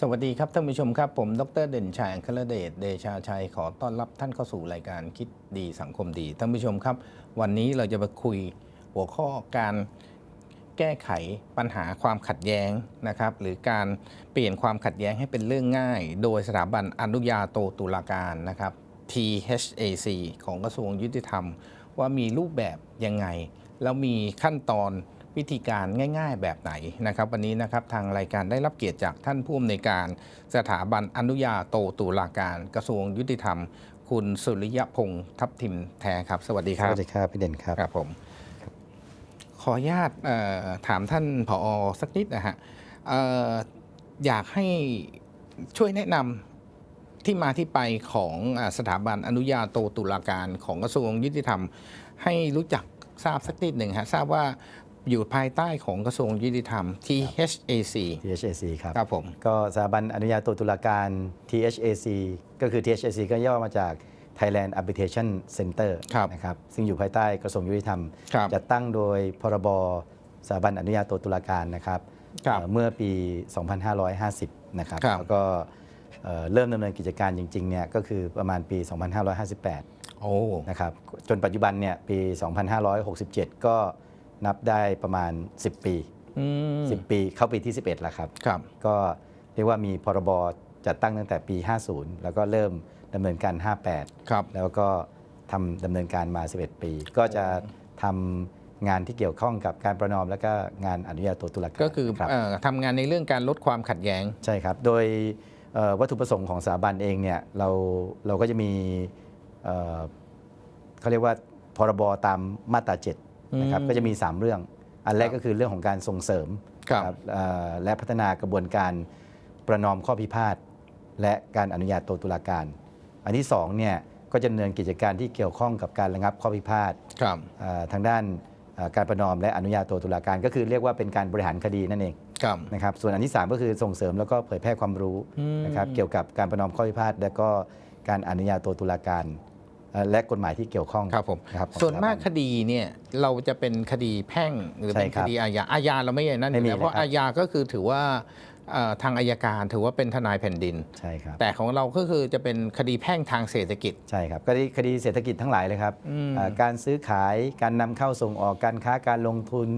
สวัสดีครับท่านผู้ชมครับ ผมดรเด่นชัยอังคลเดชเดชาชัยขอต้อนรับท่านเข้าสู่รายการคิดดีสังคมดีท่านผู้ชมครับ วันนี้เราจะมาคุยหัวข้อการแก้ไขปัญหาความขัดแย้งนะครับ หรือการเปลี่ยนความขัดแย้งให้เป็นเรื่องง่าย โดยสถาบันอนุญาโตตุลาการนะครับ THAC ของกระทรวงยุติธรรม ว่ามีรูปแบบยังไง แล้วมีขั้นตอน วิธีการง่าย ๆ แบบไหนนะครับวันนี้นะครับทางรายการได้รับเกียรติจากท่านผู้อำนวยการสถาบันอนุญาโตตุลาการกระทรวงยุติธรรม คุณสุริยพงษ์ทัพทิมแท้ครับ สวัสดีคสรับวัสดีครับพี่เด่นครับครับผมขออนุญาตเอ่อถามท่านผอสักนิดนะฮะเอ่ออยากให้ช่วยแนะนำที่มาที่ไปของอ่าสถาบันอนุญาโตตุลาการของกระทรวงยุติธรรม ให้รู้จักทราบสักนิดหนึ่งฮะทราบว่า อยู่ภายใต้ของกระทรวงยุติธรรม THAC THAC ครับ ครับผม ก็สถาบันอนุญาโตตุลาการ THAC ก็คือ THAC ก็ย่อมาจาก Thailand Arbitration Center ครับนะครับ ซึ่งอยู่ภายใต้กระทรวงยุติธรรมครับจัดตั้งโดยพรบสถาบันอนุญาโตตุลาการนะครับครับเอ่อเมื่อปี 2550 นะครับครับแล้วก็เอ่อเริ่มดำเนินกิจการจริงๆ เนี่ยก็คือประมาณปี 2558โอ้นะครับ จนปัจจุบันเนี่ยปี 2567 ก็ นับได้ประมาณ 10 ปีอืม10 ปีเข้าปีที่ 11 แล้วครับครับ ก็เรียกว่ามีพรบจัดตั้งตั้งแต่ปี 50 แล้วก็เริ่มดำเนินการ 58 ครับ แล้วก็ทำดำเนินการมา 11 ปี ก็จะทำงานที่เกี่ยวข้องกับการประนอม และก็งานอนุญาโตตุลาการก็คือครับเอ่อทำงานในเรื่องการลดความขัดแย้ง ใช่ครับ โดยเอ่อวัตถุประสงค์ของสถาบันเองเนี่ยเราเราก็จะมีเอ่อเขาเรียกว่าพรบตามมาตรา 7 นะครับอืมก็จะมี 3 เรื่อง อันแรกครับก็คือเรื่องของการส่งเสริมครับเอ่อและพัฒนากระบวนการประนอมข้อพิพาทและการอนุญาโตตุลาการ อันที่2เนี่ยก็จะดำเนินกิจการที่เกี่ยวข้องกับการระงับข้อพิพาทครับเอ่อทางด้านเอ่อการประนอมและอนุญาโตตุลาการก็คือเรียกว่าเป็นการบริหารคดีนั่นเองครับนะครับส่วนอันที่ 3 ก็คือส่งเสริมแล้วก็เผยแพร่ความรู้อืมนะครับเกี่ยวกับการประนอมข้อพิพาทและก็การอนุญาโตตุลาการเอ่อ และกฎหมายที่เกี่ยวข้องครับผมนะครับของส่วนมากสถคดีเนี่ยเราจะเป็นคดีแพ่งหรือใช่เป็นครัคบดีอาญาอาญาเราไม่อย่างนั้นอไม่ยู่มีแล้วเพราะเลยครับอาญาก็คือถือว่าเอ่อทางอายการถือว่าเป็นทนายแผ่นดินใช่ครับแต่ของเราก็คือจะเป็นคดีแพ่งทางเศรษฐกิจใช่ครับคดีคดีเศรษฐกิจทั้งหลายเลยครับอืมเอ่อการซื้อขายการนำเข้าส่งออกการค้าการลงทุน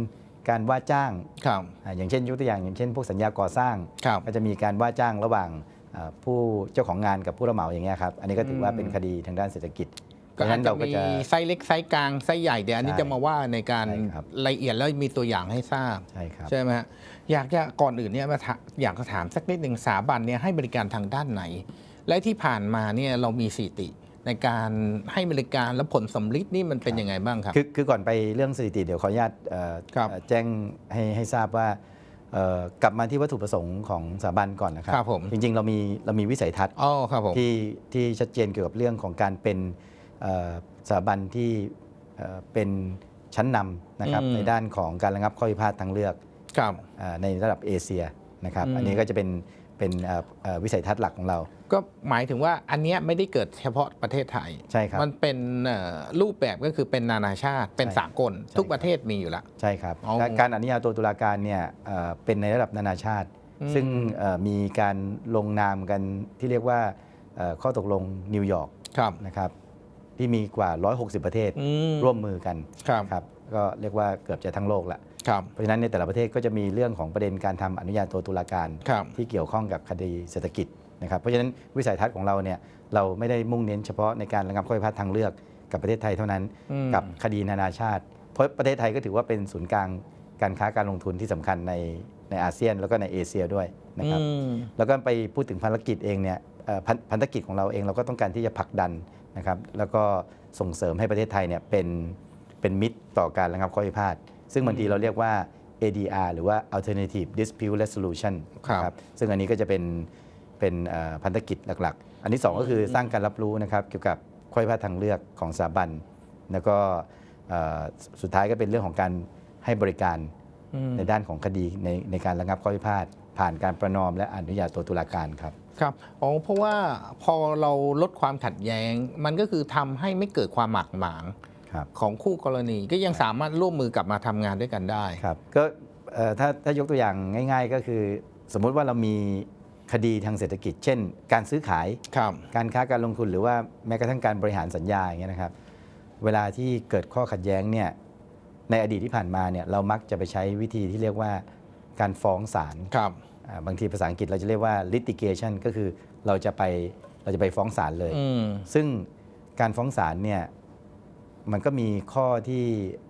การว่าจ้างครับอ่าอย่างเช่นยกตัวอย่างอย่างเช่น พวกสัญญาก่อสร้างครับก็จะมีการว่าจ้างระหว่างเอ่อผู้เจ้าของงานกับผู้รับเหมาอย่างเงี้ยครับ อันนี้ก็ถือว่าเป็นคดีทางด้านเศรษฐกิจ ก็เพราะฉะอาจนั้นจะเราก็มีจะไซส์เล็กไซส์กลางไซส์ใหญ่เดี๋ยวอันนี้ใช่จะมาว่าในการใช่ครับละเอียดแล้วมีตัวอย่างให้ทราบ ใช่ครับใช่ไหมฮะอยากจะก่อนอื่นเนี่ยมาถามอยากจะถามสักนิดหนึ่งสถาบันเนี่ยให้บริการทางด้านไหน และที่ผ่านมาเนี่ยเรามีสถิติในการให้บริการและผลสำลิดนี่มันเป็นยังไงบ้างครับ คือคือก่อนไปเรื่องสถิติเดี๋ยวขออนุญาตเอ่อครับเอ่อแจ้งให้ให้ทราบว่าเอ่อกลับมาที่วัตถุประสงค์ของสถาบันก่อนนะครับครับผมจริงๆ เรามีเรามีวิสัยทัศน์อ๋อครับผมที่ที่ชัดเจนเกี่ยวกับเรื่องของการเป็นเอ่อ สถาบันที่เอ่อเป็นชั้นนำนะครับอืมในด้านของการระงับข้อพิพาททางเลือกครับเอ่อในระดับเอเชียนะครับอืมอันนี้ก็จะเป็นเป็นเอ่อเอ่อวิสัยทัศน์หลักของเรา ก็หมายถึงว่าอันเนี้ยไม่ได้เกิดเฉพาะประเทศไทยใช่ครับมันเป็นเอ่อรูปแบบก็คือเป็นนานาชาติ เป็นใช่สากลใช่ทุกครับประเทศมีอยู่แล้วใช่ครับอ๋อและการอนุญาโตตุลาการเนี่ยเอ่อเป็นในระดับนานาชาติอืมซึ่งเอ่อมีการลงนามกันที่เรียกว่าเอ่อข้อตกลงนิวยอร์กครับนะครับ ที่มีกว่า 160 ประเทศอืมร่วมมือกันครับครับก็เรียกว่าเกือบจะทั้งโลกละครับเพราะฉะนั้นในแต่ละประเทศก็จะมีเรื่องของประเด็นการทำอนุญาโตตุลาการครับที่เกี่ยวข้องกับคดีเศรษฐกิจนะครับเพราะฉะนั้นวิสัยทัศน์ของเราเนี่ยเราไม่ได้มุ่งเน้นเฉพาะในการระงับข้อพิพาททางเลือกกับประเทศไทยเท่านั้นอืมกับคดีนานาชาติ เพราะประเทศไทยก็ถือว่าเป็นศูนย์กลางการค้าการลงทุนที่สำคัญในในอาเซียนแล้วก็ในเอเชียด้วยนะครับอืมแล้วก็ไปพูดถึงภารกิจเองเนี่ยเอ่อพันพันธกิจของเราเองเราก็ต้องการที่จะผลักดัน นะครับแล้วก็ส่งเสริมให้ประเทศไทยเนี่ยเป็นเป็นมิตรต่อการระงับข้อพิพาทซึ่งบางทีเราเรียกว่า ADR หรือว่า Alternative Dispute Resolution ครับนะซึ่งอันนี้ก็จะเป็นเป็นเอ่อพันธกิจหลักๆ อันที่ 2 ก็คือสร้างการรับรู้นะครับเกี่ยวกับข้อพิพาททางเลือกของสถาบัน แล้วก็เอ่อสุดท้ายก็เป็นเรื่องของการให้บริการอืมในด้านของคดีในในการระงับข้อพิพาทผ่านการประนอมและอนุญาโตตุลาการครับ ครับอ๋อเพราะว่าพอเราลดความขัดแย้ง มันก็คือทำให้ไม่เกิดความหมากหมางครับของคู่กรณีก็ยังสามารถร่วมมือกลับมาทำงานด้วยกันได้ครับก็เอ่อถ้าถ้ายกตัวอย่างง่าย ๆ ก็คือ สมมุติว่าเรามีคดีทางเศรษฐกิจ เช่น การซื้อขายครับการค้าการลงทุนหรือว่าแม้กระทั่งการบริหารสัญญาอย่างเงี้ยนะครับ เวลาที่เกิดข้อขัดแย้งเนี่ยในอดีตที่ผ่านมาเนี่ยเรามักจะไปใช้วิธีที่เรียกว่าการฟ้องศาลครั บอ่าบางทีภาษาอังกฤษเราจะเรียกว่า litigation ก็คือเราจะไปเราจะไปฟ้องศาลเลยอืมซึ่งการฟ้องศาลเนี่ยมันก็มีข้อที่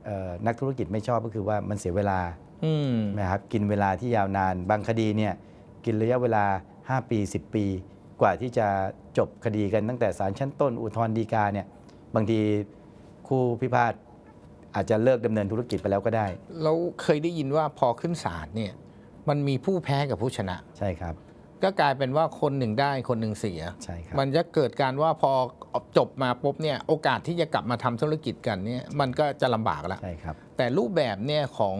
เอ่อนักธุรกิจไม่ชอบก็คือว่ามันเสียเวลาอืมนะครับกินเวลาที่ยาวนาน บางคดีเนี่ยกินระยะเวลา 5 ปี 10 ปี กว่าที่จะจบคดีกันตั้งแต่ศาลชั้นต้นอุทธรณ์ฎีกาเนี่ยบางทีคู่พิพาทอาจจะเลิกดำเนินธุรกิจไปแล้วก็ได้ เราเคยได้ยินว่าพอขึ้นศาลเนี่ย มันมีผู้แพ้กับผู้ชนะ ใช่ครับ ก็กลายเป็นว่าคนหนึ่งได้คนหนึ่งเสีย ใช่ครับ มันจะเกิดการว่าพอจบมาปุ๊บเนี่ยโอกาสที่จะกลับมาทำธุรกิจกันเนี่ยมันก็จะลำบากแล้วใช่ครับ แต่รูปแบบเนี่ยของ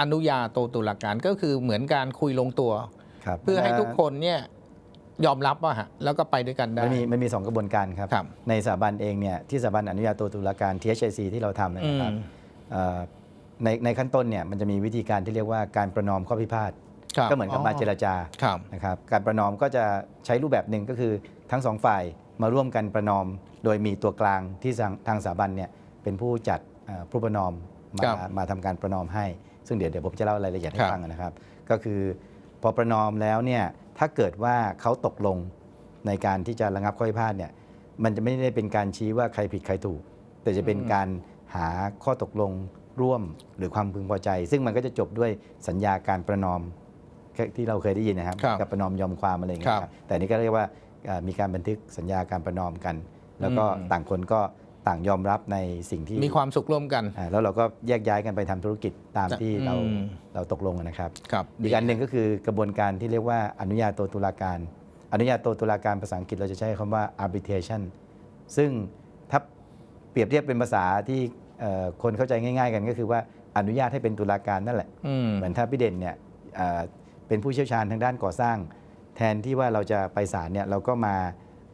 อนุญาโตตุลาการก็คือเหมือนการคุยลงตัวครับเพื่อให้ทุกคนเนี่ยยอมรับว่าฮะแล้วก็ไปด้วยกันได้มันมีมันมีสองกระบวนการครับครับในสถาบันเองเนี่ยที่สถาบันอนุญาโตตุลาการ THIC ที่เราทำเนยนะครับอืมเอ่อในในขั้นต้นเนี่ยมันจะมีวิธีการที่เรียกว่าการประนอมข้อพิพาทครับ ก็เหมือนกับมาเจรจาครับนะครับการประนอมก็จะใช้รูปแบบหนึ่งก็คือทั้งสองฝ่ายมาร่วมกันประนอม โดยมีตัวกลางที่ทางทางสถาบันเนี่ยเป็นผู้จัดเอ่อผู้ประนอมมาครับมาทำการประนอมให้ ซึ่งเดี๋ยวเดี๋ยวผมจะเล่ารายละเอียดให้ครับฟังนะครับ ก็คือพอประนอมแล้วเนี่ยถ้าเกิดว่าเขาตกลงในการที่จะระงับข้อพิพาทเนี่ยมันจะไม่ได้เป็นการชี้ว่าใครผิดใครถูก แต่จะเป็นการหาข้อตกลงร่วมหรือความพึงพอใจ ซึ่งมันก็จะจบด้วยสัญญาการประนอม ที่เราเคยได้ยินนะครับ ครับกับประนอมยอมความอะไรอย่างเงี้ยครับครับแต่นี่ก็เรียกว่าเอ่อมีการบันทึกสัญญาการประนอมกัน แล้วก็อืม ต่างคนก็ต่างยอมรับในสิ่งที่มีความสุขร่วมกัน อ่าแล้วเราก็แยกย้ายกันไปทำธุรกิจตามที่เราอืม เราตกลงนะครับ ครับ อีกอันหนึ่งก็คือกระบวนการที่เรียกว่าอนุญาโตตุลาการ อนุญาโตตุลาการภาษาอังกฤษเราจะใช้คำว่า arbitration ซึ่งถ้าเปรียบเทียบเป็นภาษาที่เอ่อคนเข้าใจง่าย ๆ กันก็คือว่าอนุญาตให้เป็นตุลาการนั่นแหละ อืม เหมือนถ้าพี่เด่นเนี่ยเอ่อ เป็นผู้เชี่ยวชาญทางด้านก่อสร้าง แทนที่ว่าเราจะไปศาลเนี่ยเราก็มา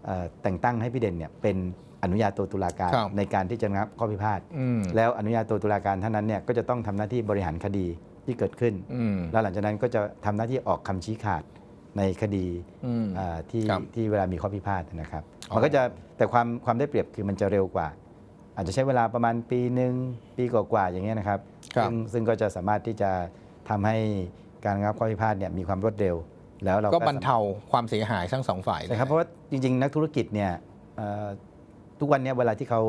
เอ่อแต่งตั้งให้พี่เด่นเนี่ยเป็นอนุญาโตตุลาการครับในการที่จะระงับข้อพิพาทอืมแล้วอนุญาโตตุลาการท่านนั้นเนี่ยก็จะต้องทำหน้าที่บริหารคดีที่เกิดขึ้นอืมแล้วหลังจากนั้นก็จะทำหน้าที่ออกคำชี้ขาดในคดีอืมเอ่อที่ครับที่เวลามีข้อพิพาทนะครับอ๋อมันก็จะแต่ความความได้เปรียบคือมันจะเร็วกว่า อาจจะใช้เวลาประมาณปีหนึ่งปีกว่าๆอย่างเงี้ยนะครับครับซึ่งซึ่งก็จะสามารถที่จะทำให้ การระงับข้อพิพาทเนี่ยมีความรวดเร็ว แล้วเราก็บรรเทาความเสียหายทั้งสองฝ่ายใช่ครับ เพราะว่าจริง ๆ นักธุรกิจเนี่ยเอ่อทุกวันเนี้เวลาที่เขา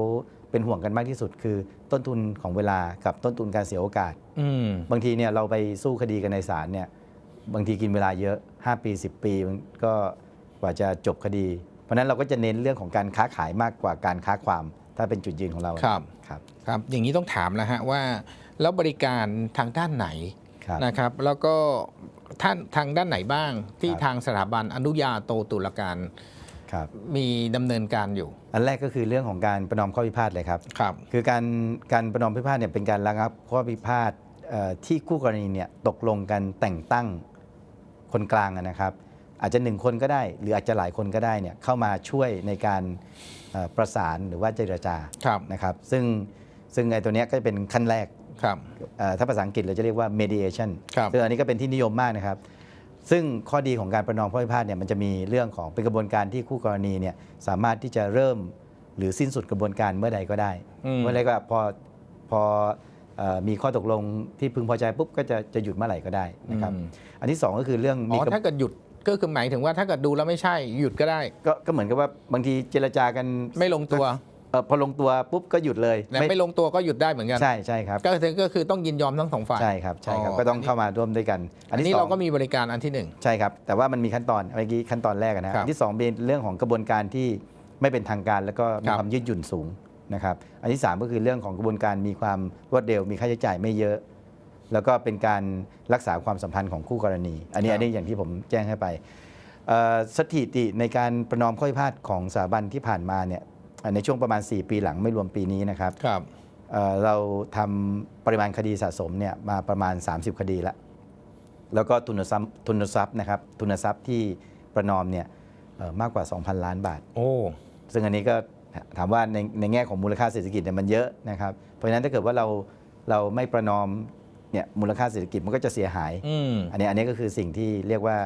เป็นห่วงกันมากที่สุด คือต้นทุนของเวลากับต้นทุนการเสียโอกาสอืมบางทีเนี่ยเราไปสู้คดีกันในศาลเนี่ยบางทีกินเวลาเยอะ 5 ปี 10 ปีมันก็กว่าจะจบคดี เพราะฉะนั้นเราก็จะเน้นเรื่องของการค้าขายมากกว่าการค้าความ ถ้าเป็นจุดยืนของเราครับครับครับ อย่างนี้ต้องถามแล้วฮะว่า แล้วบริการทางด้านไหน ครับนะครับ แล้วก็ท่านทางด้านไหนบ้างที่ครับ ทางสถาบันอนุญาโตตุลาการครับมีดำเนินการอยู่อันแรกก็คือเรื่องของการประนอมข้อพิพาทเลยครับ ครับ คือการการประนอมพิพาทเนี่ยเป็นการระงับข้อพิพาทเอ่อที่คู่กรณีเนี่ยตกลงกันแต่งตั้งคนกลางอะนะครับ อาจจะหนึ่งคนก็ได้ หรืออาจจะหลายคนก็ได้เนี่ยเข้ามาช่วยในการเอ่อประสานหรือว่าเจรจาครับ นะครับ ซึ่งซึ่งไอ้ตัวเนี้ยก็จะเป็นขั้นแรกครับเอ่อ ถ้าภาษาอังกฤษเราจะเรียกว่า mediation ครับซึ่งอันนี้ก็เป็นที่นิยมมากนะครับ ซึ่งข้อดีของการประนอมข้อพิพาทเนี่ยมันจะมีเรื่องของเป็นกระบวนการที่คู่กรณีเนี่ยสามารถที่จะเริ่มหรือสิ้นสุดกระบวนการเมื่อใดก็ได้อืมเมื่อใดก็พอพอเอ่อมีข้อตกลงที่พึงพอใจปุ๊บก็จะจะหยุดเมื่อไหร่ก็ได้นะครับอืมอันที่สองก็คือเรื่องอ๋มีอกระถ้าเกิดหยุดก็คือหมายถึงว่าถ้าเกิดดูแล้วไม่ใช่หยุดก็ได้ ก็ก็เหมือนกับว่าบางทีเจรจากันไม่ลงตัวเอ่อ พอลงตัวปุ๊บก็หยุดเลยแต่ไม่ลงตัวก็หยุดได้เหมือนกัน ใช่ใช่ครับก็คือก็คือต้องยินยอมทั้งสองฝ่าย ใช่ครับใช่ครับอ๋อก็ต้องอันนี้เข้ามาร่วมด้วยกัน อันที่นี้สองเราก็มีบริการอันที่หนึ่งใช่ครับ แต่ว่ามันมีขั้นตอนเมื่อกี้ขั้นตอนแรกอะนะครับอันที่สองเป็นเรื่องของกระบวนการที่ไม่เป็นทางการ แล้วก็มีครับความยืดหยุ่นสูงนะครับ อันที่สามก็คือเรื่องของกระบวนการมีความรวดเร็วมีค่าใช้จ่ายไม่เยอะแล้วก็เป็นการรักษาความสัมพันธ์ของคู่กรณี อันนี้ครับอันนี้อย่างที่ผมแจ้งให้ไปเอ่อสถิติในการประนอมข้อพิพาทของสถาบันที่ผ่านมาเนี่ย ในช่วงประมาณ 4 ปีหลังไม่รวมปีนี้นะครับครับเอ่อเราทำปริมาณคดีสะสมเนี่ยมาประมาณ 30 คดีแล้วแล้วก็ทุนทรัพย์ทุนทรัพย์นะครับทุนทรัพย์ที่ประนอมเนี่ยเอ่อมากกว่า 2,000 ล้านบาท โอ้ซึ่งอันนี้ก็ถามว่าในในแง่ของมูลค่าเศรษฐกิจเนี่ยมันเยอะนะครับ เพราะฉะนั้นถ้าเกิดว่าเราเราไม่ประนอมเนี่ยมูลค่าเศรษฐกิจมันก็จะเสียหายอืมอันนี้อันนี้ก็คือสิ่งที่เรียกว่า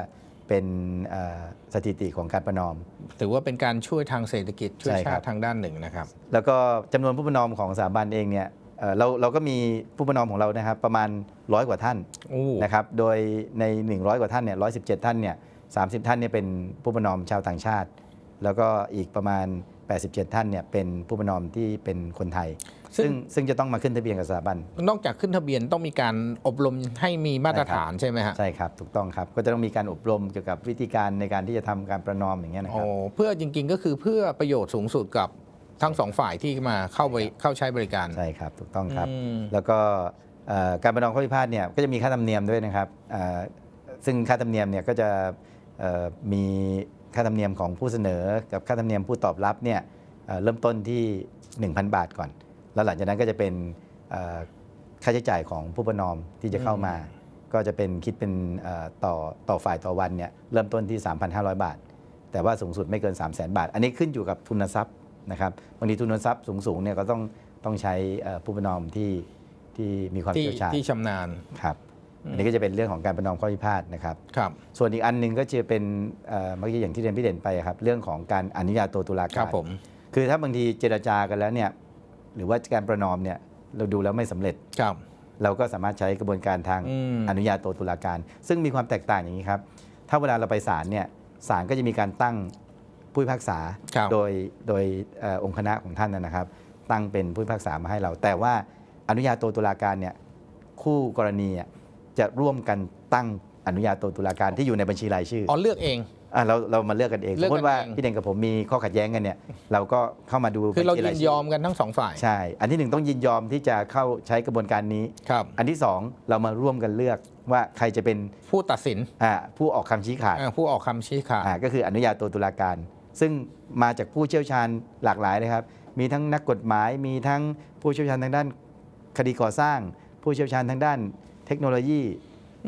เเป็นเอ่อสถิติของการประนอม ถือว่าเป็นการช่วยทางเศรษฐกิจช่วยใช่ครัชาบติทางด้านหนึ่งนะครับ แล้วก็จำนวนผู้ประนอมของสถาบันเองเนี่ยเอ่อเราเราก็มีผู้ประนอมของเรานะครับประมาณร้อยกว่าท่านโอ้นะครับโดยใน 100 กว่าท่านเนี่ย117ท่านเนี่ย30ท่านเนี่ยเป็นผู้ประนอมชาวต่างชาติ แล้วก็อีกประมาณ 87 ท่านเนี่ยเป็นผู้ประนอมที่เป็นคนไทย ซึ่งซึ่งจะต้องมาขึ้นทะเบียนกับสถาบัน นอกจากขึ้นทะเบียนต้องมีการอบรมให้มีมาตรฐานใช่ไหมฮะใช่ครับถูกต้องครับก็จะต้องมีการอบรมเกี่ยวกับวิธีการในการที่จะทำการประนอมอย่างเงี้ยนะคโอ้รับเพื่อจริงๆก็คือเพื่อประโยชน์สูงสุดกับทั้งสองฝ่ายที่มาเข้าบริเข้าใช้บริการใช่ครับถูกต้องครับอืมแล้วก็เอ่อการประนอมข้อพิพาทเนี่ยก็จะมีค่าธรรมเนียมด้วยนะครับเอ่อซึ่งค่าธรรมเนียมเนี่ยก็จะเอ่อมี ค่าธรรมเนียมของผู้เสนอกับค่าธรรมเนียมผู้ตอบรับเนี่ยเอ่อเริ่มต้นที่ 1,000 บาทก่อน แล้วหลังจากนั้นก็จะเป็นเอ่อค่าใช้จ่ายของผู้ประนอมที่จะเข้ามา ก็จะเป็นคิดเป็นเอ่อต่อต่อฝ่ายต่อวันเนี่ยเริ่มต้นที่ 3,500 บาท แต่ว่าสูงสุดไม่เกิน 3 0 0 0 0 0 บาท อันนี้ขึ้นอยู่กับทุนทรัพย์นะครับบางทีทุนทรัพย์สูงๆเนี่ยก็ต้องต้องใช้เอ่อผู้ประนอมที่ที่มีความที่เชี่ยวชาญที่ชำนาญครับ อันนี้ก็จะเป็นเรื่องของการประนอมข้อพิพาทนะครับครับ ส่วนอีกอันหนึ่งก็จะเป็นเอ่อเมื่อกี้อย่างที่เรียนพี่เด่นไปครับเรื่องของการอนุญาโตตุลาครักาบรผมคือถ้าบางทีเจรจากันแล้วเนี่ยหรือว่าการประนอมเนี่ยเราดูแล้วไม่สำเร็จครับเราก็สามารถใช้กระบวนการทางอืมอนุญาโตตุลาการ ซึ่งมีความแตกต่างอย่างนี้ครับ ถ้าเวลาเราไปศาลเนี่ยศาลก็จะมีการตั้งผู้พิพากษาครับโดยโดยเออองค์คณะของท่านนะนะครับ ตั้งเป็นผู้พิพากษามาให้เรา แต่ว่าอนุญาโตตุลาการเนี่ยคู่กรณีอะ จะร่วมกันตั้งอนุญาโตตุลาการที่อยู่ในบัญชีรายชื่ออ๋อเลือกเอง อะเราเรามาเลือกกันเองเลืสอกมกันมติว่าเอง พี่เด่นกับผมมีข้อขัดแย้งกันเนี่ยเราก็เข้ามาดูคือเราบัญชียิยนชื่ยอมกันทั้งสองฝ่ายใช่ อันที่หนึ่งต้องยินยอมที่จะเข้าใช้กระบวนการนี้ ครับ อันที่สองเรามาร่วมกันเลือกว่าใครจะเป็นผู้ตัดสินอ่าผู้ออกคำชี้ขาดอ่าผู้ออกคำชี้ขาด อ่าก็คืออนุญาโตตุลาการ ซึ่งมาจากผู้เชี่ยวชาญหลากหลายเลยครับ มีทั้งนักกฎหมายมีทั้งผู้เชี่ยวชาญทางด้านคดีก่อสร้าง ผู้เชี่ยวชาญทางด้าน เทคโนโลยี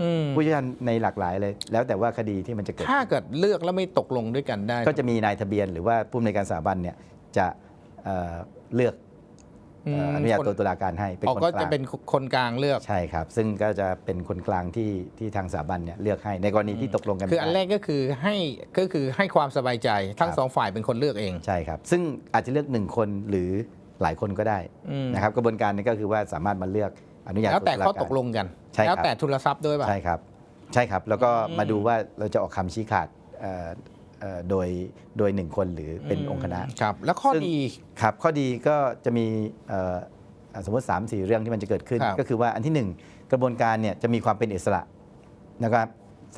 อืมผู้เชี่ยวชาญในหลากหลายเลย แล้วแต่ว่าคดีที่มันจะเกิด ถ้าเกิดเลือกแล้วไม่ตกลงด้วยกันได้ ก็จะมีนายทะเบียนหรือว่าผู้อำนวยการสถาบันเนี่ยจะเอ่อเลือกเอ่ออนุญาโตตุลาการให้เป็นอ๋อคนก็กจะลางเป็นคนกลางเลือกใช่ครับ ซึ่งก็จะเป็นคนกลางที่ที่ทางสถาบันเนี่ยเลือกให้ในกรณีที่ตกลงกันคืออันไม่แรได้กก็คือให้ก็คือให้ความสบายใจทั้งครับสองฝ่ายเป็นคนเลือกเองใช่ครับ ซึ่งอาจจะเลือกหนึ่งคนหรือหลายคนก็ได้อืมนะครับกระบวนการนี้ก็คือว่าสามารถมาเลือกอนุญาตแล้วแต่ตุาารข้อตกลงกัน ใช่ครับ แล้วแต่ทุนทรัพย์ด้วยป่ะ ใช่ครับ ใช่ครับ แล้วก็อืมมาดูว่าเราจะออกคำชี้ขาดเอ่อเอ่อโดยโดยหนึ่งคนหรือเป็นองค์คณะ ครับ แล้วข้อซึ่ง ดี ครับ ข้อดีก็จะมีเอ่ออะสมมติ 3 4 เรื่องที่มันจะเกิดขึ้น ครับ ก็คือว่าอันที่ 1 กระบวนการเนี่ยจะมีความเป็นอิสระนะครับ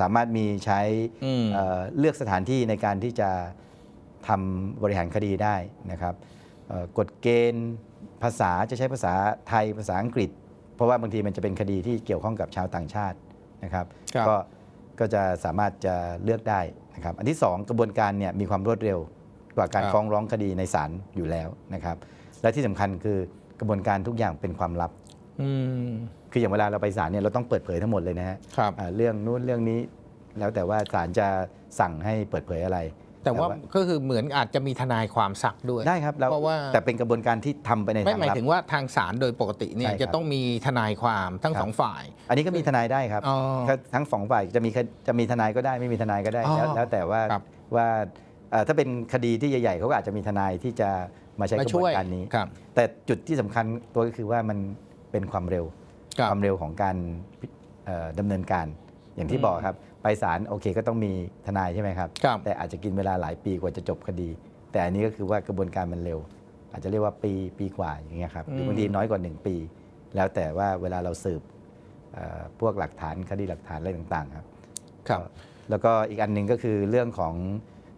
สามารถมีใช้อืม เอ่อเลือกสถานที่ในการที่จะทำบริหารคดีได้นะครับเอ่อกฎเกณฑ์ภาษาจะใช้ภาษาไทยภาษาอังกฤษ เพราะว่าบางทีมันจะเป็นคดีที่เกี่ยวข้องกับชาวต่างชาตินะครับครับก็ก็จะสามารถจะเลือกได้นะครับอันที่ 2 กระบวนการเนี่ยมีความรวดเร็วกว่าการครับฟ้องร้องคดีในศาลอยู่แล้วนะครับ และที่สำคัญคือกระบวนการทุกอย่างเป็นความลับอืมคืออย่างเวลาเราไปศาลเนี่ยเราต้องเปิดเผยทั้งหมดเลยนะฮะครับอ่าเรื่องนู้นเรื่องนี้แล้วแต่ว่าศาลจะสั่งให้เปิดเผยอะไร แต่ว่าก็คือเหมือนอาจจะมีทนายความสักด้วย ได้ครับแล้วเพราะว่าแต่เป็นกระบวนการที่ทำไปในไม่ทางหมายลับถึงว่าทางศาลโดยปกติเนี่ยใช่ครับจะต้องมีทนายความทั้งครับสองฝ่าย อันนี้ก็มีทนายได้ครับอ๋อถ้าทั้งสองฝ่ายจะมีคจะมีทนายก็ได้ไม่มีทนายก็ได้อ๋อแล้วแล้วแต่ว่าครับว่าเอ่อถ้าเป็นคดีที่ใหญ่ๆเขาก็อาจจะมีทนายที่จะมาใช้กมาระบช่ววยนการนี้ครับแต่จุดที่สำคัญตัวก็คือว่ามันเป็นความเร็วครับความเร็วของการเอ่อดำเนินการอย่างที่อืมบอกครับ ไปศาลโอเคก็ต้องมีทนายใช่ไหมครับ ครับแต่อาจจะกินเวลาหลายปีกว่าจะจบคดี แต่อันนี้ก็คือว่ากระบวนการมันเร็ว อาจจะเรียกว่าปีปีกว่าอย่างเงี้ยครับหรือบางทีน้อยกว่า 1 ปี แล้วแต่ว่าเวลาเราสืบเอ่อพวกหลักฐานคดีหลักฐานอะไรต่างๆครับ ครับ แล้วก็อีกอันหนึ่งก็คือเรื่องของ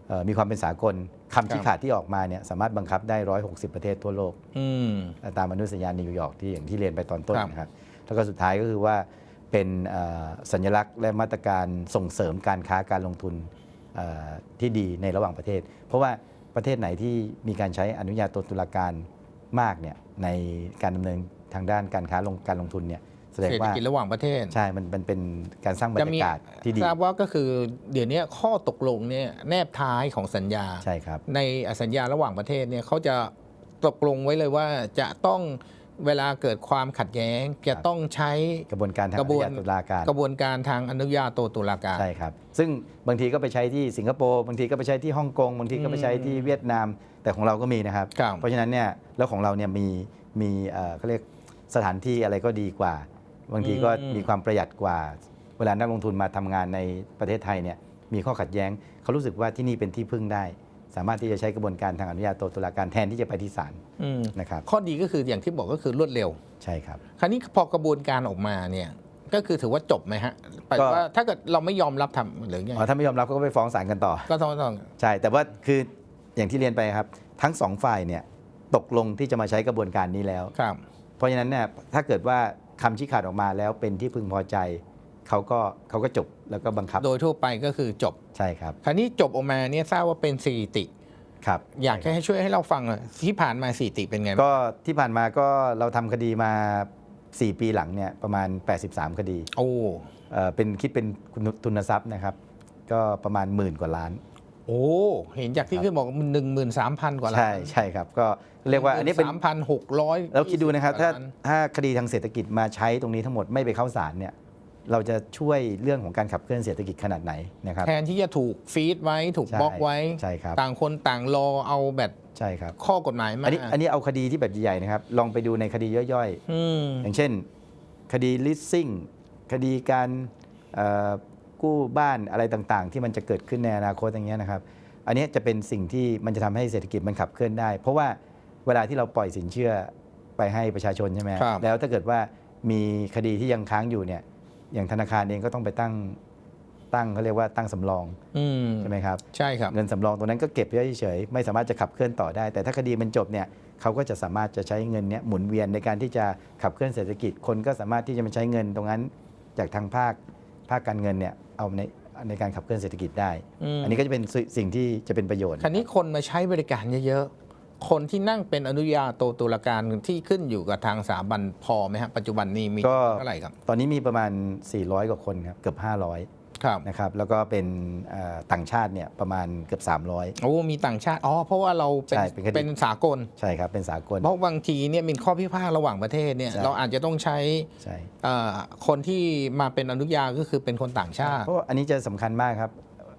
เออมีความเป็นสากลคำชี้ครับ ขาดที่ออกมาเนี่ยสามารถบังคับได้ 160 ประเทศทั่วโลก อืม ตามอนุสัญญานิวยอร์กที่อย่างที่เรียนไปตอนต้นครับนะครับ แล้วก็สุดท้ายก็คือว่า เป็นเอ่อสัญลักษณ์และมาตรการส่งเสริมการค้าการลงทุนเอ่อที่ดีในระหว่างประเทศ เพราะว่าประเทศไหนที่มีการใช้อนุญาโตตุลาการมากเนี่ยในการดำเนินทางด้านการค้าลงการลงทุนเนี่ยแสดงเศรษฐว่ากิจระหว่างประเทศ ใช่ มันมันเป็นการสร้างบรจะรมียากาศที่ดีทราบว่าก็คือเดี๋ยวนี้ข้อตกลงเนี่ยแนบท้ายของสัญญาใช่ครับในสัญญาระหว่างประเทศเนี่ยเขาจะตกลงไว้เลยว่าจะต้อง เวลาเกิดความขัดแย้งจะต้องใช้กระบวนการทางกระบวนอาญาตุลาการ กระบวนการทางอนุญาโตตุลาการใช่ครับ ซึ่งบางทีก็ไปใช้ที่สิงคโปร์บางทีก็ไปใช้ที่ฮ่องกงบางทีก็ไปใช้ที่เวียดนาม แต่ของเราก็มีนะครับครับเพราะฉะนั้นเนี่ยแล้วของเราเนี่ยมีมีเอ่อเขาเรียกสถานที่อะไรก็ดีกว่า บางทีก็อืมมีความประหยัดกว่า เวลานักลงทุนมาทำงานในประเทศไทยเนี่ยมีข้อขัดแย้งเขารู้สึกว่าที่นี่เป็นที่พึ่งได้ สามารถที่จะใช้กระบวนการทางอนุญาโตตุลาการแทนที่จะไปที่ศาลอืมนะครับข้อดีก็คืออย่างที่บอกก็คือรวดเร็วใช่ครับ คราวนี้พอกระบวนการออกมาเนี่ยก็คือถือว่าจบไหมฮะแปลก็ว่าถ้าเกิดเราไม่ยอมรับทำหรือไงอ๋อถ้าไม่ยอมรับเขาก็ไปฟ้องศาลกันต่อ ก็ต้องต้องใช่แต่ว่าคืออย่างที่เรียนไปครับ ทั้งสองฝ่ายเนี่ยตกลงที่จะมาใช้กระบวนการนี้แล้วครับ เพราะฉะนั้นเนี่ยถ้าเกิดว่าคำชี้ขาดออกมาแล้วเป็นที่พึงพอใจ เขาก็เขาก็จบแล้วก็บังคับ โดยทั่วไปก็คือจบใช่ครับ คราวนี้จบออกมาเนี่ยทราบว่าเป็นสถิติครับอยากจะให้ช่วยให้เราฟังหน่อยที่ผ่านมาสถิติเป็นไงบ้างก็ที่ผ่านมาก็เราทำคดีมา 4 ปีหลังเนี่ยประมาณ 83 คดีโอ้เอ่อเป็นคิดเป็นทุนทรัพย์นะครับ ก็ประมาณหมื่นกว่าล้าน โอ้เห็นจากที่ขึ้นบอกหนึ่งหมื่นสามพันกว่าล้านใช่ใช่ครับ ก็เรียกว่าอันนี้เป็น สามพันหกร้อย แล้วคิดดูนะครับ ถ้าถ้าคดีทางเศรษฐกิจมาใช้ตรงนี้ทั้งหมดไม่ไปเข้าศาลเนี่ย เราจะช่วยเรื่องของการขับเคลื่อนเศรษฐกิจขนาดไหนนะครับแทนที่จะถูกฟีดไว้ถูกใช่บล็อกไว้ ใช่ครับ ต่างคนต่างรอเอาแบบใช่ครับข้อกฎหมายมาอันนี้อันนี้เอาคดีที่แบบใหญ่ๆนะครับ ลองไปดูในคดีย่อยอืมๆอย่างเช่น คดี leasing คดีการเอ่อกู้บ้านอะไรต่างๆ ที่มันจะเกิดขึ้นในอนาคตอย่างเงี้ยนะครับ อันนี้จะเป็นสิ่งที่มันจะทำให้เศรษฐกิจมันขับเคลื่อนได้ เพราะว่าเวลาที่เราปล่อยสินเชื่อไปให้ประชาชนใช่ไหมครับแล้วถ้าเกิดว่ามีคดีที่ยังค้างอยู่เนี่ย อย่างธนาคารเองก็ต้องไปตั้งตั้งเขาเรียกว่าตั้งสำรองอืมใช่ไหมครับใช่ครับ เงินสำรองตรงนั้นก็เก็บไว้เฉยๆไม่สามารถจะขับเคลื่อนต่อได้ แต่ถ้าคดีมันจบเนี่ยเขาก็จะสามารถจะใช้เงินเนี้ยหมุนเวียนในการที่จะขับเคลื่อนเศรษฐกิจคนก็สามารถที่จะมาใช้เงินตรงนั้น จากทางภาคภาคการเงินเนี่ยเอาในในการขับเคลื่อนเศรษฐกิจได้อืมอันนี้ก็จะเป็นสิสิ่งที่จะเป็นประโยชน์คราวนี้คนมาใช้บริการเยอะๆ คนที่นั่งเป็นอนุญาโตตุลาการที่ขึ้นอยู่กับทางสถาบันพอไหมฮะปัจจุบันนี้มีก็เท่าไหร่ครับ ตอนนี้มีประมาณ 400 กว่าคนครับเกือบครับ500นะครับแล้วก็เป็นเอ่อต่างชาติเนี่ยประมาณเกือบ 300 โอ้มีต่างชาติอ๋อเพราะว่าเราเป็นใช่เป็นคดีเป็นสากลใช่ครับเป็นสากล เพราะบางทีเนี่ยมีข้อพิพาทระหว่างประเทศเนี่ยใช่เราอาจจะต้องใช้ใช่เอ่อคนที่มาเป็นอนุญาก็คือเป็นคนต่างชาติเพราะว่าอันนี้จะสำคัญมากครับ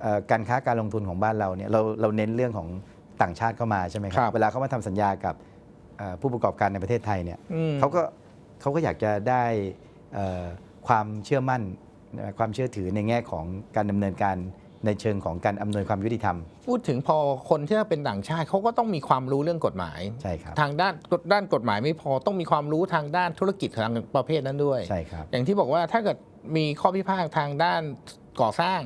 เอ่อการค้าการลงทุนของบ้านเราเนี่ยเราเราเน้นเรื่องของ ต่างชาติเข้ามาใช่ไหมคครัรับเวลาเขามาทำสัญญากับเอ่อผู้ประกอบการในประเทศไทยเนี่ยอืม เขาก็เขาก็อยากจะได้เอ่อความเชื่อมั่นนะความเชื่อถือในแง่ของการดำเนินการในเชิงของการอำนวยความยุติธรรมพูดถึงพอคนที่เป็นต่างชาติเขาก็ต้องมีความรู้เรื่องกฎหมาย ใช่ครับ ทางด้านด้านกฎหมายไม่พอต้องมีความรู้ทางด้านธุรกิจทางประเภทนั้นด้วย ใช่ครับ อย่างที่บอกว่าถ้าเกิดมีข้อพิพาททางด้านก่อสร้าง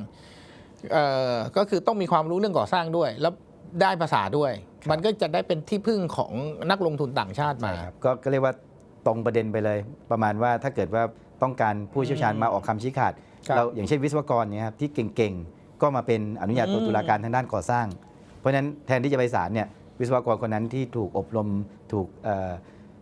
เอ่อก็คือต้องมีความรู้เรื่องก่อสร้างด้วย แล้ว ได้ภาษาด้วยครับมันก็จะได้เป็นที่พึ่งของนักลงทุนต่างชาติมาใช่ครับก็ก็เรียกว่าตรงประเด็นไปเลย ประมาณว่าถ้าเกิดว่าต้องการผู้เชี่ยวชาญอืมมาออกคำชี้ขาดครับ เราอย่างเช่นวิศวกรเนี่ยครับที่เก่งๆ ก็มาเป็นอนุญาโตอืมตุลาการทางด้านก่อสร้าง เพราะฉะนั้นแทนที่จะไปศาลเนี่ยวิศวกรคนนั้นที่ถูกอบรมถูกเอ่อ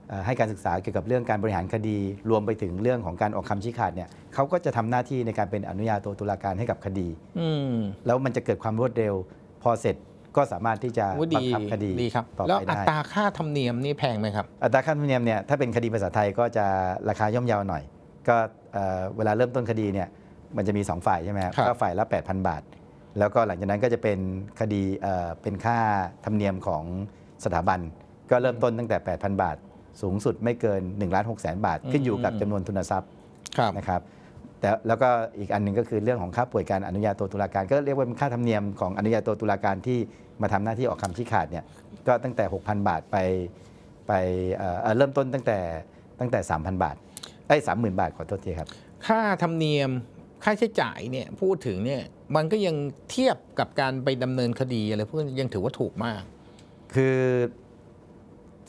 เอ่อให้การศึกษาเกี่ยวกับเรื่องการบริหารคดี รวมไปถึงเรื่องของการออกคำชี้ขาดเนี่ยเขาก็จะทำหน้าที่ในการเป็นอนุญาโตตุลาการให้กับคดี อืม แล้วมันจะเกิดความรวดเร็ว พอเสร็จ ก็สามารถที่จะโอ้บัดีงคับคดีดีครับต่อแล้วไปอัได้ตราค่าธรรมเนียมนี่แพงไหมครับ อัตราค่าธรรมเนียมเนี่ยถ้าเป็นคดีภาษาไทยก็จะราคาย่อมเยาวหน่อย ก็เอ่อเวลาเริ่มต้นคดีเนี่ยมันจะมี 2 ฝ่ายใช่ไหมครับครับก็ฝ่ายละ 8,000 บาท แล้วก็หลังจากนั้นก็จะเป็นคดีเอ่อเป็นค่าธรรมเนียมของสถาบัน ก็เริ่มต้นตั้งแต่ 8,000 บาท สูงสุดไม่เกิน1ล้าน6แสนบาท ขึ้นอยู่กับจำนวนทุนทรัพย์ครับนะครับ แต่แล้วก็อีกอันหนึ่งก็คือเรื่องของค่าป่วยการอนุญาโตตุลาการ ก็เรียกว่าเป็นค่าธรรมเนียมของอนุญาโตตุลาการที่มาทำหน้าที่ออกคำชี้ขาดเนี่ยก็ตั้งแต่ 6,000 บาทไปไปเอ่อเอ่อเริ่มต้นตั้งแต่ตั้งแต่ 3,000 บาทไอ้สามหมื่นบาทขอโทษทีครับ ค่าธรรมเนียมค่าใช้จ่ายเนี่ยพูดถึงเนี่ยมันก็ยังเทียบกับการไปดำเนินคดีอะไรพวกนี้ยังถือว่าถูกมาก คือ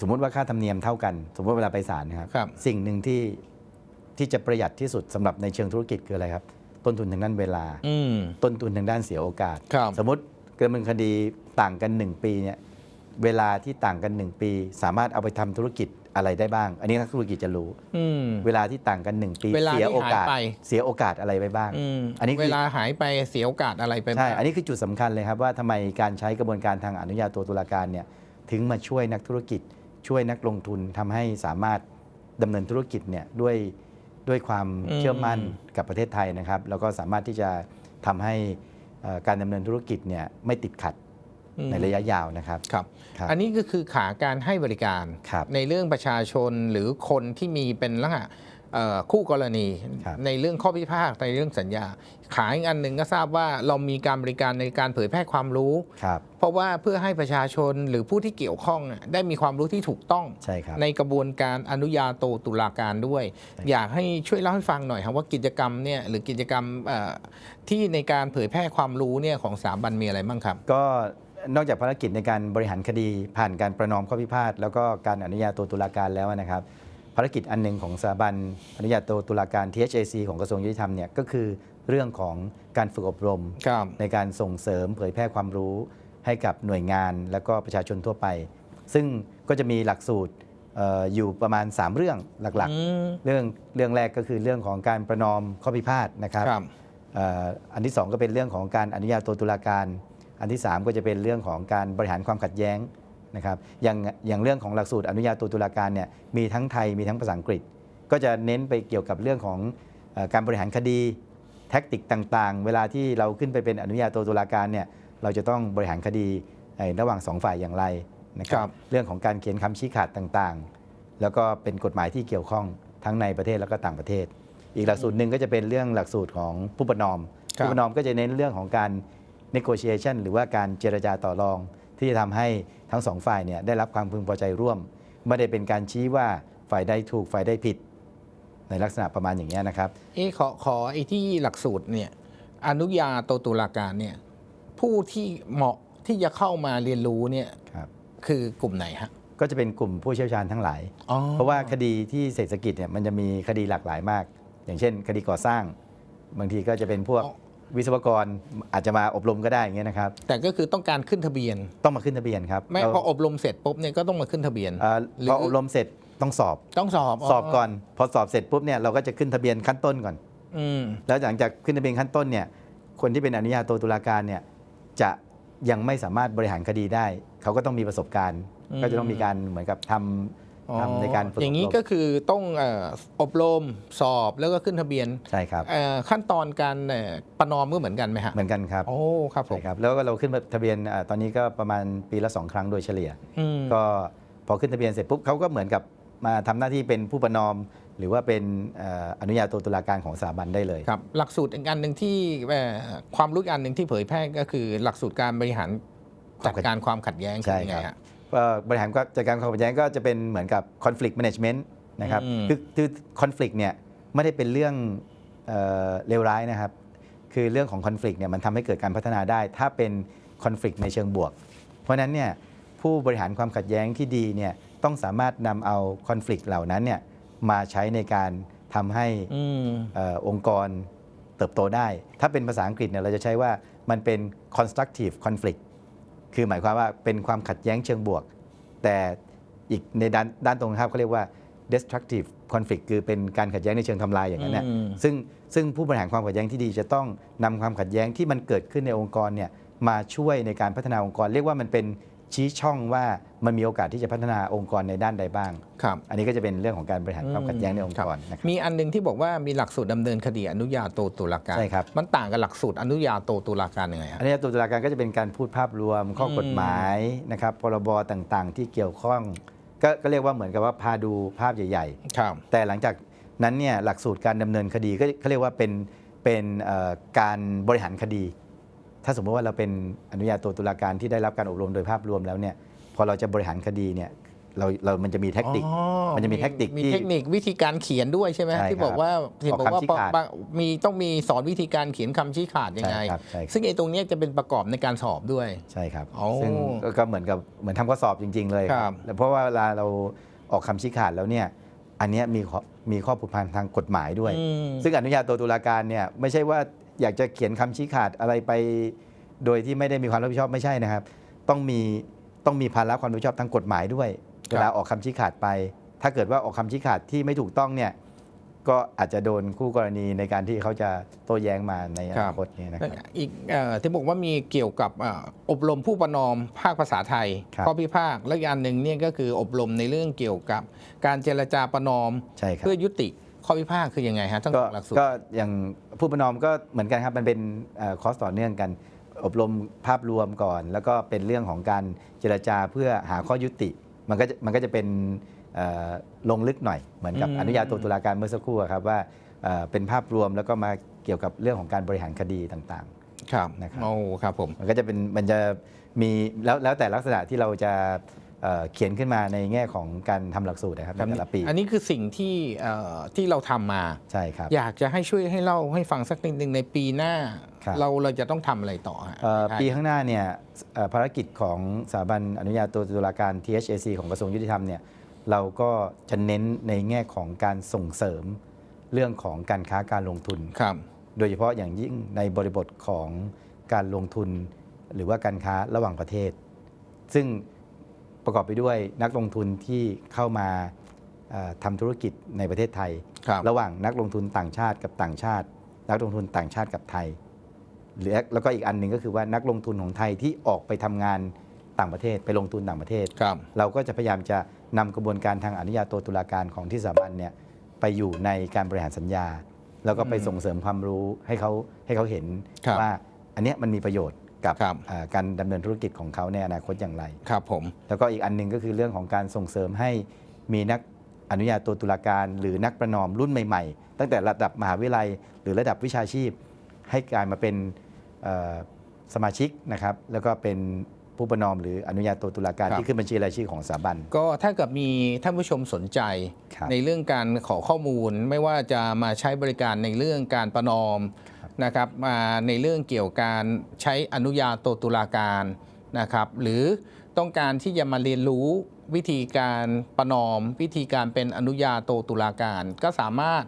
สมมุติว่าค่าธรรมเนียมเท่ากัน สมมติเวลาไปศาลนะครับครับสิ่งหนึ่งที่ ที่จะประหยัดที่สุดสำหรับในเชิงธุรกิจคืออะไรครับ ต้นทุนทางด้านเวลาอืมต้นทุนทางด้านเสียโอกาสครับสมมติเกิดเป็นคดีต่างกัน 1 ปีเนี่ยเวลาที่ต่างกัน 1 ปี สามารถเอาไปทำธุรกิจอะไรได้บ้าง อันนี้นักธุรกิจจะรู้อืมเวลาที่ต่างกัน1ปีเวลาเสียที่โอกาสหายไปเสียโอกาสอะไรไปบ้างอืมอันนี้คือเวลาหายไปเสียโอกาสอะไรไปใช่บ้างอันนี้คือจุดสำคัญเลยครับว่าทำไมการใช้กระบวนการทางอนุญาโตตุลาการเนี่ยถึงมาช่วยนักธุรกิจ ช่วยนักลงทุนทำให้สามารถดำเนินธุรกิจเนี่ยด้วย ด้วยความอืมเชื่อมั่นกับประเทศไทยนะครับ แล้วก็สามารถที่จะทำให้เอ่อการดำเนินธุรกิจเนี่ยไม่ติดขัดอืมในระยะยาวนะครับครับครับอันนี้ก็คือขาการให้บริการครับในเรื่องประชาชนหรือคนที่มีเป็นลักษณะเอ่อ คู่กรณีครับในเรื่องข้อพิพาทในเรื่องสัญญา ขาอีกอันหนึ่งก็ทราบว่าเรามีการบริการในการเผยแพร่ความรู้ครับเพราะว่าเพื่อให้ประชาชนหรือผู้ที่เกี่ยวข้องน่ะได้มีความรู้ที่ถูกต้องใช่ครับในกระบวนการอนุญาโตตุลาการด้วย อยากให้ช่วยเล่าให้ฟังหน่อยครับว่ากิจกรรมเนี่ยหรือกิจกรรมเอ่อที่ในการเผยแพร่ความรู้เนี่ยของสถาบันมีอะไรบ้างครับ ก็นอกจากภารกิจในการบริหารคดีผ่านการประนอมข้อพิพาทแล้วก็การอนุญาโตตุลาการแล้วนะครับ ภารกิจอันหนึ่งของสถาบันอนุญาโตตุลาการ THAC ของกระทรวงยุติธรรมเนี่ยก็คือเรื่องของการฝึกอบรมครับในในการส่งเสริมเผยแพร่ความรู้ให้กับหน่วยงานและก็ประชาชนทั่วไป ซึ่งก็จะมีหลักสูตรเอออยู่ประมาณ 3 เรื่องหลักอืมๆเรื่องเรื่องแรกก็คือเรื่องของการประนอมข้อพิพาทนะครับครับเอ่ออันที่ 2 ก็เป็นเรื่องของการอนุญาโตตุลาการ อันที่ 3 ก็จะเป็นเรื่องของการบริหารความขัดแย้ง นะครับอย่างอย่างเรื่องของหลักสูตรอนุญาโตตุลาการเนี่ยมีทั้งไทยมีทั้งภาษาอังกฤษ ก็จะเน้นไปเกี่ยวกับเรื่องของเออการบริหารคดีแท็กติกต่างๆ เวลาที่เราขึ้นไปเป็นอนุญาโตตุลาการเนี่ยเราจะต้องบริหารคดีเอ่อระหว่างสองฝ่ายอย่างไรนะคครัรับบเรื่องของการเขียนคำชี้ขาดต่างๆ แล้วก็เป็นกฎหมายที่เกี่ยวข้องทั้งในประเทศแล้วก็ต่างประเทศ อีกหลักสูตรหนึ่งก็จะเป็นเรื่องหลักสูตรของผู้ประนอมครับผู้ประนอมก็จะเน้นเรื่องของการ negotiation หรือว่าการเจรจาต่อรอง ที่จะทำให้ทั้งสองฝ่ายเนี่ยได้รับความพึงพอใจร่วม ไม่ได้เป็นการชี้ว่าฝ่ายใดถูกฝ่ายใดผิด ในลักษณะประมาณอย่างนี้ยนะครับเอ๊ะขอขอไอ้ที่หลักสูตรเนี่ยอนุญาโตตุลาการเนี่ยผู้ที่เหมาะที่จะเข้ามาเรียนรู้เนี่ยครับคือกลุ่มไหนฮะก็จะเป็นกลุ่มผู้เชี่ยวชาญทั้งหลายอ๋อเพราะว่าคดีที่เศรษฐกิจเนี่ยมันจะมีคดีหลากหลายมาก อย่างเช่น คดีก่อสร้าง บางทีก็จะเป็นพวก วิศวกรอาจจะมาอบรมก็ได้อย่างเงี้ยนะครับ แต่ก็คือต้องการขึ้นทะเบียน ต้องมาขึ้นทะเบียนครับไม่เราพออบรมเสร็จปุ๊บเนี่ยก็ต้องมาขึ้นทะเบียนเอ่อหรือพออบรมเสร็จต้องสอบ ต้องสอบสอบก่อน พอสอบเสร็จปุ๊บเนี่ยเราก็จะขึ้นทะเบียนขั้นต้นก่อน อืมแล้วหลังจากขึ้นทะเบียนขั้นต้นเนี่ยคนที่เป็นอนุญาโตตุลาการเนี่ยจะยังไม่สามารถบริหารคดีได้ เขาก็ต้องมีประสบการณ์อืมก็จะต้องมีการเหมือนกับทำอ๋อ ทำในการฝึกอย่างนี้อบรมก็คือต้องเอ่ออบรมสอบแล้วก็ขึ้นทะเบียนใช่ครับเอ่อขั้นตอนการเอ่อประนอมก็เหมือนกันไหมฮะเหมือนกันครับโอ้ครับผมใช่ครับแล้วก็เราขึ้นทะเบียนอ่าตอนนี้ก็ประมาณปีละสองครั้งโดยเฉลี่ยอืมก็พอขึ้นทะเบียนเสร็จปุ๊บเขาก็เหมือนกับมาทำหน้าที่เป็นผู้ประนอม หรือว่าเป็นเอ่ออนุญาโตตุลาการของสถาบันได้เลยครับหลักสูตรอีกอันหนึ่งที่เอ่อความรู้อีกอันหนึ่งที่เผยแพร่ก็คือหลักสูตรการบริหารจัดการความขัดแย้งใช่คือยังไงครัฮะบก็ บริหารก็จัดการความขัดแย้งก็จะเป็นเหมือนกับ conflict management นะครับอืมคือคือ conflict เนี่ยไม่ได้เป็นเรื่องเอ่อเลวร้ายนะครับ คือเรื่องของ conflict เนี่ยมันทำให้เกิดการพัฒนาได้ ถ้าเป็น conflict ในเชิงบวก เพราะฉะนั้นเนี่ยผู้บริหารความขัดแย้งที่ดีเนี่ยต้องสามารถนำเอา conflict เหล่านั้นเนี่ยมาใช้ในการทำให้อืมเออองค์กรเติบโตได้ ถ้าเป็นภาษาอังกฤษเนี่ยเราจะใช้ว่ามันเป็น constructive conflict คือหมายความว่าเป็นความขัดแย้งเชิงบวก แต่อีกในด้านด้านตรงข้ามเขาเรียกว่า destructive conflict คือเป็นการขัดแย้งในเชิงทำลายอย่างนั้นเนี่ยอืมซึ่งซึ่งผู้บริหารความขัดแย้งที่ดีจะต้องนำความขัดแย้งที่มันเกิดขึ้นในองค์กรเนี่ยมาช่วยในการพัฒนาองค์กร เรียกว่ามันเป็น ชี้ช่องว่ามันมีโอกาสที่จะพัฒนาองค์กรในด้านใดบ้าง ครับ อันนี้ก็จะเป็นเรื่องของการบริหารความขัดแย้งในองค์กรนะครับ มีอันหนึงที่บอกว่ามีหลักสูตรดำเนินคดีอนุญาโตตุลาการ ใช่ครับ มันต่างกับหลักสูตรอนุญาโตตุลาการยังไงฮะอันนี้ตุลาการก็จะเป็นการพูดภาพรวมข้อกฎหมายนะครับพรบต่างๆ ที่เกี่ยวข้อง ก็ก็เรียกว่าเหมือนกับว่าพาดูภาพใหญ่ครับๆแต่หลังจากนั้นเนี่ยหลักสูตรการดำเนินคดีก็เขาเรียกว่าเป็นเป็นเอ่อการบริหารคดี ถ้าสมมติว่าเราเป็นอนุญาโตตุลาการที่ได้รับการอบรมโดยภาพรวมแล้วเนี่ยพอเราจะบริหารคดีเนี่ยเราเรามันจะมีแท็กติก อ๋อมันจะมีแท็กติกมีที่ เทคนิควิธีการเขียนด้วยใช่ไหมใช่ที่ครับบอกว่าที่บอกว่าออกคำชี้ขาดปะมีต้องมีสอนวิธีการเขียนคำชี้ขาดยังไง ใช่ครับใช่ครับซึ่งไอ้ตรงเนี้ยจะเป็นประกอบในการสอบด้วย ใช่ครับ โอ้ซึ่งก็ก็เหมือนกับเหมือนทำข้อสอบจริง ๆ เลยครับ แล้วเพราะว่าเวลาเราออกคำชี้ขาดแล้วเนี่ยอันเนี้ยมีข้อมีข้อผูกพันทางกฎหมายด้วย อืม ซึ่งอนุญาโตตุลาการเนี่ยไม่ใช่ว่า อยากจะเขียนคำชี้ขาดอะไรไป โดยที่ไม่ได้มีความรับผิดชอบไม่ใช่นะครับ ต้องมีต้องมีภาระความรับผิดชอบทางกฎหมายด้วยครับเวลาออกคำชี้ขาดไป ถ้าเกิดว่าออกคำชี้ขาดที่ไม่ถูกต้องเนี่ยก็อาจจะโดนคู่กรณีในการที่เขาจะโต้แย้งมาในอครันาบคตเนี่ยนะครับอีกเอ่อที่บอกว่ามีเกี่ยวกับเอ่ออบรมผู้ประนอมภาคภาษาไทยครับข้อพิพากษ์และอีกอันหนึ่งเนี่ยก็คืออบรมในเรื่องเกี่ยวกับการเจรจาประนอมใช่ครับเพื่อยุติ ข้อพิพาทคือยังไงฮะทั้งสก็องหลักสูตรก็อย่างผู้ประนอมก็เหมือนกันครับมันเป็นเอ่อคอร์สต่อเนื่องกัน อบรมภาพรวมก่อน แล้วก็เป็นเรื่องของการเจรจาเพื่อหาข้อยุติ มันก็จะมันก็จะเป็นเอ่อลงลึกหน่อยเหมือนกับอืมอนุญาโตตุลาการเมื่อสักครู่อะครับว่าเอ่อเป็นภาพรวมแล้วก็มาเกี่ยวกับเรื่องของการบริหารคดีต่างครับนะครับโอ้ครับผมๆมันก็จะเป็นมันจะมีแล้วแล้วแต่ลักษณะที่เราจะ เอ่อเขียนขึ้นมาในแง่ของการทำหลักสูตรนะครับในแต่ละปี อันนี้คือสิ่งที่เอ่อที่เราทำมาใช่ครับอยากจะให้ช่วยให้เล่าให้ฟังสักนิดหนึ่งในปีหน้าครับเราเราจะต้องทำอะไรต่อฮะเอ่อใช่ปีข้างหน้าเนี่ยเอ่อภารกิจของสถาบันอนุญาโตตุลาการ THAC ของกระทรวงยุติธรรมเนี่ยเราก็จะเน้นในแง่ของการส่งเสริมเรื่องของการค้าการลงทุนครับโดยเฉพาะอย่างยิ่งในบริบทของการลงทุนหรือว่าการค้าระหว่างประเทศ ซึ่ง ประกอบไปด้วยนักลงทุนที่เข้ามาเอ่อทำธุรกิจในประเทศไทยครับระหว่างนักลงทุนต่างชาติกับต่างชาติ นักลงทุนต่างชาติกับไทยหรือแล้วก็อีกอันหนึ่งก็คือว่านักลงทุนของไทยที่ออกไปทำงานต่างประเทศไปลงทุนต่างประเทศครับเราก็จะพยายามจะนำกระบวนการทางอนุญาโตตุลาการของที่สถาบันเนี่ยไปอยู่ในการบริหารสัญญา แล้วก็ไปอืมส่งเสริมความรู้ให้เขาให้เขาเห็นครับว่าอันเนี้ยมันมีประโยชน์ กับครับอ่าการดำเนินธุรกิจของเขาในอนาคตอย่างไรครับผมแล้วก็อีกอันหนึ่งก็คือเรื่องของการส่งเสริมให้มีนักอนุญาโตตุลาการหรือนักประนอมรุ่นใหม่ๆ ตั้งแต่ระดับมหาวิทยาลัย หรือระดับวิชาชีพ ให้กลายมาเป็นเอ่อสมาชิกนะครับแล้วก็เป็นผู้ประนอมหรืออนุญาโตตุลาการครับที่ขึ้นบัญชีรายชื่อของสถาบัน ก็ถ้าเกิดมีท่านผู้ชมสนใจครับในเรื่องการขอข้อมูลไม่ว่าจะมาใช้บริการในเรื่องการประนอม นะครับมาในเรื่องเกี่ยวกับการใช้อนุญาโตตุลาการนะครับหรือต้องการที่จะมาเรียนรู้วิธีการประนอม วิธีการเป็นอนุญาโตตุลาการ ก็สามารถ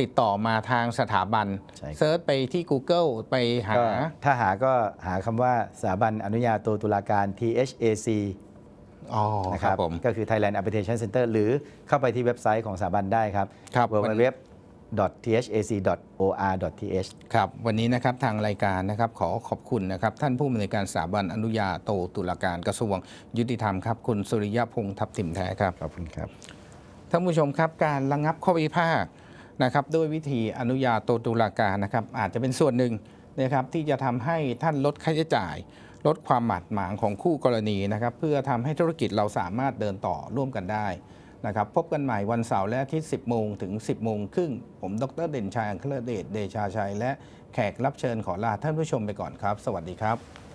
ติดต่อมาทางสถาบันใช่ครับ เซิร์ชไปที่ Google ไปหา ก็ถ้าหาก็หาคำว่าสถาบันอนุญาโตตุลาการ THAC อ๋อนะคครัรับบผม ก็คือ Thailand Arbitration Center หรือเข้าไปที่เว็บไซต์ของสถาบันได้ครับ ครับ www thhac.or.th ครับวันนี้นะครับทางรายการนะครับขอขอบคุณนะครับท่านผู้อำนวยการสถาบันอนุญาโตตุลาการกระทรวงยุติธรรมครับคุณสุริยพงษ์ทับทิมแท้ครับขอบคุณครับท่านผู้ชมครับการระงับข้อพิพาทนะครับด้วยวิธีอนุญาโตตุลาการนะครับอาจจะเป็นส่วนหนึ่งนะครับที่จะทำให้ท่านลดค่าใช้จ่าย ลดความหมัดหมางของคู่กรณีนะครับเพื่อทำให้ธุรกิจเราสามารถเดินต่อร่วมกันได้ นะครับพบกันใหม่วันเสาร์และอาทิตย์ 10 โมงถึง 10 โมงครึ่ง ผมดรเด่นชัยอังคเลเดชเดชาชัย และแขกรับเชิญขอลาท่านผู้ชมไปก่อนครับ สวัสดีครับ